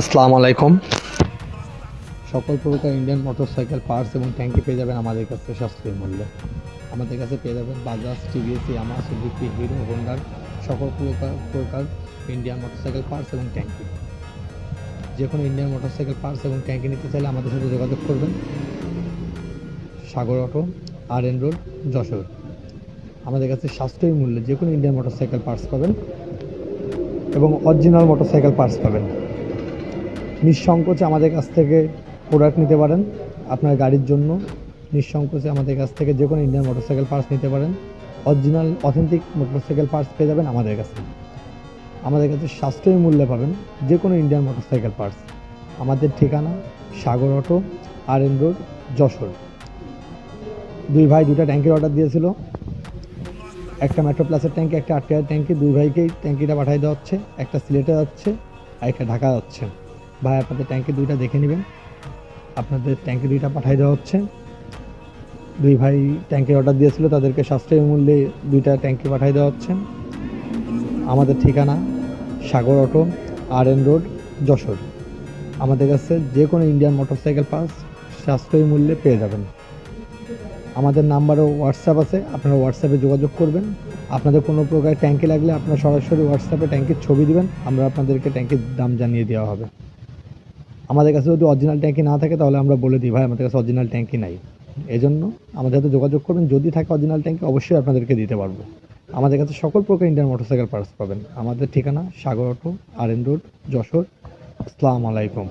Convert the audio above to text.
আসসালামু আলাইকুম। সকল প্রকার ইন্ডিয়ান মোটরসাইকেল পার্টস এবং ট্যাঙ্কি পেয়ে যাবেন আমাদের কাছে সাশ্রয়ী মূল্যে। আমাদের কাছে পেয়ে যাবেন বাজাজ টিভিএস আমার সুজুকি হিরো হোন্ডার সকল প্রকার প্রকার ইন্ডিয়ান মোটরসাইকেল পার্টস এবং ট্যাঙ্কি যে কোনো ইন্ডিয়ান মোটরসাইকেল পার্টস এবং ট্যাঙ্কি নিতে চাইলে আমাদের সাথে যোগাযোগ করবেন। Sagar auto R N road Jessore. আমাদের কাছে সাশ্রয়ী মূল্যে যে কোনো ইন্ডিয়ান মোটরসাইকেল পার্টস পাবেন এবং অরিজিনাল মোটরসাইকেল পার্টস পাবেন। নিঃসংকোচে আমাদের কাছ থেকে প্রোডাক্ট নিতে পারেন আপনার গাড়ির জন্য। নিঃসংকোচে আমাদের কাছ থেকে যে কোনো ইন্ডিয়ান মোটরসাইকেল পার্টস নিতে পারেন। অরিজিনাল অথেন্টিক মোটরসাইকেল পার্টস পেয়ে যাবেন আমাদের কাছে। আমাদের কাছে সাশ্রয়ী মূল্যে পাবেন যে কোনো ইন্ডিয়ান মোটরসাইকেল পার্টস আমাদের ঠিকানা Sagar auto R N road Jessore. দুই ভাই দুটা ট্যাঙ্কির অর্ডার দিয়েছিল। একটা মেট্রো প্লাসের ট্যাঙ্কি, একটা আটটিয়ার ট্যাঙ্কি। দুই ভাইকেই ট্যাঙ্কিটা পাঠিয়ে দেওয়া হচ্ছে, একটা সিলেটে যাচ্ছে আর একটা ঢাকা যাচ্ছে। ভাই, আপনাদের ট্যাঙ্কি দুইটা দেখে নেবেন। আপনাদের ট্যাঙ্কি দুইটা পাঠিয়ে দেওয়া হচ্ছে। দুই ভাই ট্যাঙ্কির অর্ডার দিয়েছিল, তাদেরকে সাশ্রয়ী মূল্যে দুইটা ট্যাঙ্কি পাঠিয়ে দেওয়া হচ্ছে। আমাদের ঠিকানা Sagar auto R N road, Jessore. আমাদের কাছে যে কোনো ইন্ডিয়ান মোটরসাইকেল পাস সাশ্রয়ী মূল্যে পেয়ে যাবেন। আমাদের নাম্বারও হোয়াটসঅ্যাপ আছে, আপনারা হোয়াটসঅ্যাপে যোগাযোগ করবেন। আপনাদের কোনো প্রকার ট্যাঙ্কি লাগলে আপনারা সরাসরি হোয়াটসঅ্যাপে ট্যাঙ্কির ছবি দিবেন, আমরা আপনাদেরকে ট্যাঙ্কির দাম জানিয়ে দেওয়া হবে। আমাদের কাছে যদি অরিজিনাল ট্যাঙ্কি না থাকে, তাহলে আমরা বলে দিই, ভাই, আমাদের কাছে অরিজিনাল ট্যাঙ্কি নাই। এজন্য আমাদের সাথে যোগাযোগ করবেন। যদি থাকে অরিজিনাল ট্যাঙ্কি অবশ্যই আপনাদেরকে দিতে পারব। আমাদের কাছে সকল প্রকার ইন্ডিয়ান মোটরসাইকেল পার্টস পাবেন। আমাদের ঠিকানা Sagar auto R N road Jessore. আসসালামু আলাইকুম।